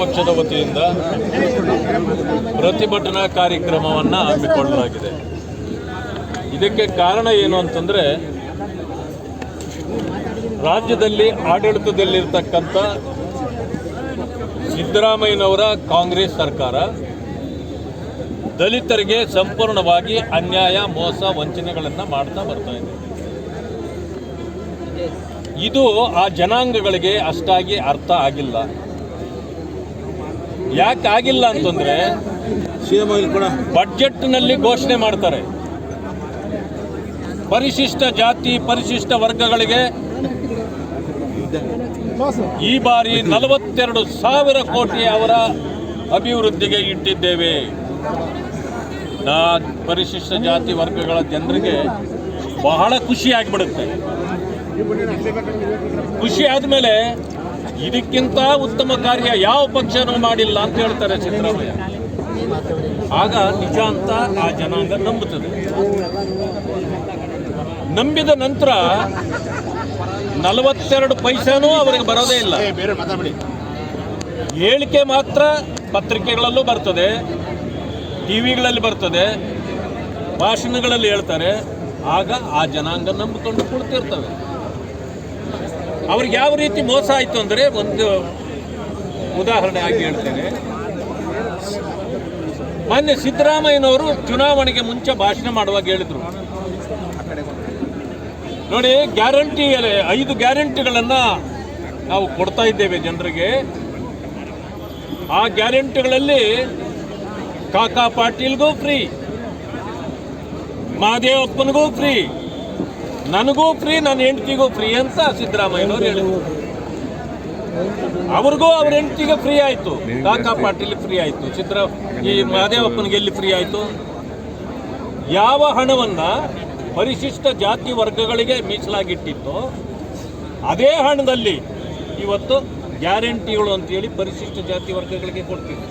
ಪಕ್ಷದ ವತಿಯಿಂದ ಪ್ರತಿಭಟನಾ ಕಾರ್ಯಕ್ರಮವನ್ನು ಹಮ್ಮಿಕೊಳ್ಳಲಾಗಿದೆ. ಇದಕ್ಕೆ ಕಾರಣ ಏನು ಅಂತಂದರೆ, ರಾಜ್ಯದಲ್ಲಿ ಆಡಳಿತದಲ್ಲಿರ್ತಕ್ಕಂಥ ಸಿದ್ದರಾಮಯ್ಯನವರ ಕಾಂಗ್ರೆಸ್ ಸರ್ಕಾರ ದಲಿತರಿಗೆ ಸಂಪೂರ್ಣವಾಗಿ ಅನ್ಯಾಯ, ಮೋಸ, ವಂಚನೆಗಳನ್ನು ಮಾಡ್ತಾ ಬರ್ತಾ ಇದೆ. ಇದು ಆ ಜನಾಂಗಗಳಿಗೆ ಅಷ್ಟಾಗಿ ಅರ್ಥ ಆಗಿಲ್ಲ. ಯಾಕೆ ಆಗಿಲ್ಲ ಅಂತಂದ್ರೆ ಬಡ್ಜೆಟ್ನಲ್ಲಿ ಘೋಷಣೆ ಮಾಡ್ತಾರೆ. ಪರಿಶಿಷ್ಟ ಜಾತಿ, ಪರಿಶಿಷ್ಟ ವರ್ಗಗಳಿಗೆ ಈ ಬಾರಿ ನಲವತ್ತೆರಡು ಸಾವಿರ ಕೋಟಿ ಅವರ ಅಭಿವೃದ್ಧಿಗೆ ಇಟ್ಟಿದ್ದೇವೆ. ನಾ ಪರಿಶಿಷ್ಟ ಜಾತಿ ವರ್ಗಗಳ ಜನರಿಗೆ ಬಹಳ ಖುಷಿ ಆಗಿಬಿಡುತ್ತೆ. ಖುಷಿ ಆದಮೇಲೆ ಇದಕ್ಕಿಂತ ಉತ್ತಮ ಕಾರ್ಯ ಯಾವ ಪಕ್ಷನೂ ಮಾಡಿಲ್ಲ ಅಂತ ಹೇಳ್ತಾರೆ ಸಿದ್ದರಾಮಯ್ಯ. ಆಗ ನಿಜ ಅಂತ ಆ ಜನಾಂಗ ನಂಬುತ್ತದೆ. ನಂಬಿದ ನಂತರ ನಲವತ್ತೆರಡು ಪೈಸಾನೂ ಅವರಿಗೆ ಬರೋದೇ ಇಲ್ಲ. ಹೇಳಿಕೆ ಮಾತ್ರ ಪತ್ರಿಕೆಗಳಲ್ಲೂ ಬರ್ತದೆ ಟಿವಿಗಳಲ್ಲಿ ಬರ್ತದೆ ಭಾಷಣಗಳಲ್ಲಿ ಹೇಳ್ತಾರೆ. ಆಗ ಆ ಜನಾಂಗ ನಂಬಿಕೊಂಡು ಕೊಡ್ತಿರ್ತವೆ ಅವ್ರಿಗೆ ಯಾವ ರೀತಿ ಮೋಸ ಆಯಿತು ಅಂದರೆ ಒಂದು ಉದಾಹರಣೆ ಆಗಿ ಹೇಳ್ತೇನೆ. ಮಾನ್ಯ ಸಿದ್ದರಾಮಯ್ಯನವರು ಚುನಾವಣೆಗೆ ಮುಂಚೆ ಭಾಷಣ ಮಾಡುವಾಗ ಹೇಳಿದರು. ನೋಡಿ, ಗ್ಯಾರಂಟಿ ಐದು ಗ್ಯಾರಂಟಿಗಳನ್ನು ನಾವು ಕೊಡ್ತಾ ಇದ್ದೇವೆ ಜನರಿಗೆ. ಆ ಗ್ಯಾರಂಟಿಗಳಲ್ಲಿ ಕಾಕಾ ಪಾಟೀಲ್ಗೂ ಫ್ರೀ ಮಹಾದೇವಪ್ಪನಿಗೂ ಫ್ರೀ ನನಗೂ ಫ್ರೀ ನನ್ನ ಹೆಂಡತಿಗೂ ಫ್ರೀ ಅಂತ ಸಿದ್ದರಾಮಯ್ಯನವರು ಹೇಳಿದರು. ಅವ್ರಿಗೂ ಅವ್ರ ಹೆಂಡತಿಗೆ ಫ್ರೀ ಆಯಿತು. ಕಾಕಾ ಪಾಟೀಲ್ ಫ್ರೀ ಆಯಿತು. ಚಿತ್ರ ಈ ಮಹದೇವಪ್ಪನಿಗೆ ಎಲ್ಲಿ ಫ್ರೀ ಆಯಿತು? ಯಾವ ಹಣವನ್ನು ಪರಿಶಿಷ್ಟ ಜಾತಿ ವರ್ಗಗಳಿಗೆ ಮೀಸಲಾಗಿಟ್ಟಿತ್ತು ಅದೇ ಹಣದಲ್ಲಿ ಇವತ್ತು ಗ್ಯಾರಂಟಿಗಳು ಅಂತೇಳಿ ಪರಿಶಿಷ್ಟ ಜಾತಿ ವರ್ಗಗಳಿಗೆ ಕೊಡ್ತೀವಿ